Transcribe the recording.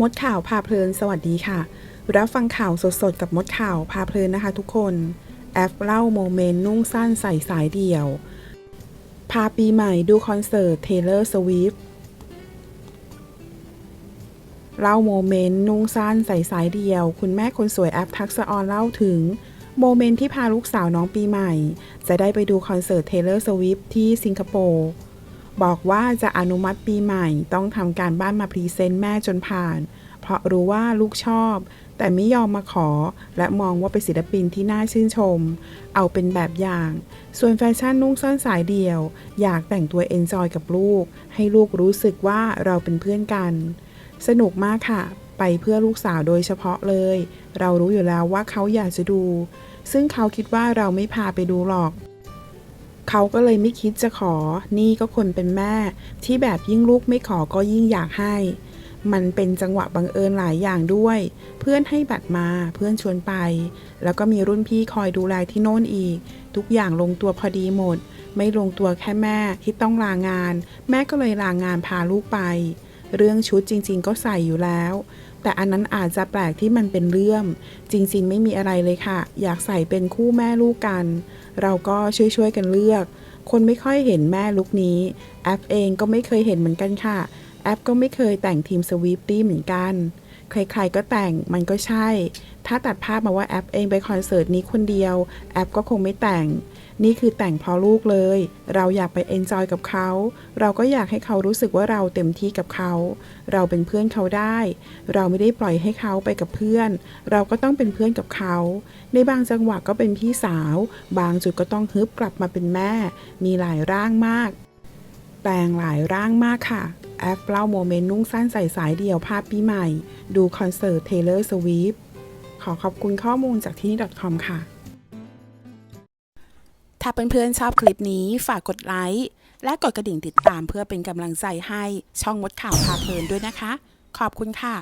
มดข่าวพาเพลิน สวัสดีค่ะ รับฟังข่าวสดๆ กับมดข่าวพาเพลินนะคะทุกคน แอฟเล่าโมเมนต์นุ่งสั้นใส่สายเดี่ยว พาปีใหม่ดูคอนเสิร์ตเทเลอร์สวิฟเล่าโมเมนต์นุ่งสั้นใส่สายเดี่ยว คุณแม่คนสวยแอฟทักษออนเล่าถึง โมเมนต์ที่พาลูกสาวน้องปีใหม่ จะได้ไปดูคอนเสิร์ตเทเลอร์สวิฟที่สิงคโปร์ บอกว่าจะอนุมัติปีใหม่ ต้องทำการบ้านมาพรีเซนต์แม่จนผ่าน เพราะรู้ว่าลูกชอบ แต่ไม่ยอมมาขอ และมองว่าเป็นศิลปินที่น่าชื่นชม เอาเป็นแบบอย่าง ส่วนแฟชั่นนุ่งสั้นสายเดี่ยว อยากแต่งตัวเอนจอยกับลูก ให้ลูกรู้สึกว่าเราเป็นเพื่อนกัน สนุกมากค่ะ ไปเพื่อลูกสาวโดยเฉพาะเลย เรารู้อยู่แล้วว่าเขาอยากจะดู ซึ่งเขาคิดว่าเราไม่พาไปดูหรอก เขาก็เลยไม่คิดจะขอ นี่ก็คนเป็นแม่ ที่แบบยิ่งลูกไม่ขอก็ยิ่งอยากให้ มันเป็นจังหวะบังเอิญหลายอย่างด้วย เพื่อนให้บัตรมา เพื่อนชวนไป แล้วก็มีรุ่นพี่คอยดูแลที่โน่นอีก ทุกอย่างลงตัวพอดีหมด ไม่ลงตัวแค่แม่ที่ต้องลางาน แม่ก็เลยลางานพาลูกไป เรื่องชุดจริง ๆ ก็ใส่อยู่แล้ว แต่อันนั้นอาจจะแปลกที่มันเป็นเรื่อง จริง ๆ ไม่มีอะไรเลยค่ะ อยากใส่เป็นคู่แม่ลูกกัน เราก็ช่วยๆกันเลือก คนไม่ค่อยเห็นแม่ลุกนี้ แอปเองก็ไม่เคยเห็นเหมือนกันค่ะ แอปก็ไม่เคยแต่งทีมสวีปตี้เหมือนกัน ใครๆก็แต่งมันก็ใช่ ถ้าตัดภาพมาว่าแอปเองไปคอนเสิร์ตนี้คนเดียว แอปก็คงไม่แต่ง นี่คือแต่งเพราะลูกเลย เราอยากไปเอนจอยกับเขา เราก็อยากให้เขารู้สึกว่าเราเต็มที่กับเขา เราเป็นเพื่อนเขาได้ เราไม่ได้ปล่อยให้เขาไปกับเพื่อน เราก็ต้องเป็นเพื่อนกับเขา ในบางจังหวะก็เป็นพี่สาว บางจุดก็ต้องฮึบกลับมาเป็นแม่ มีหลายร่างมาก แต่งหลายร่างมากค่ะ แอฟเล่าโมเมนต์นุ่งสั้นใส่สายเดี่ยวภาพปีใหม่ ดูคอนเสิร์ต Taylor Swift ขอขอบคุณข้อมูลจากที่นี่ .com ค่ะ ถ้าเพื่อนๆชอบคลิปนี้ฝากกดไลค์ และกดกระดิ่งติดตามเพื่อเป็นกำลังใจให้ช่องมดข่าวพาเพลินด้วยนะคะ ขอบคุณค่ะ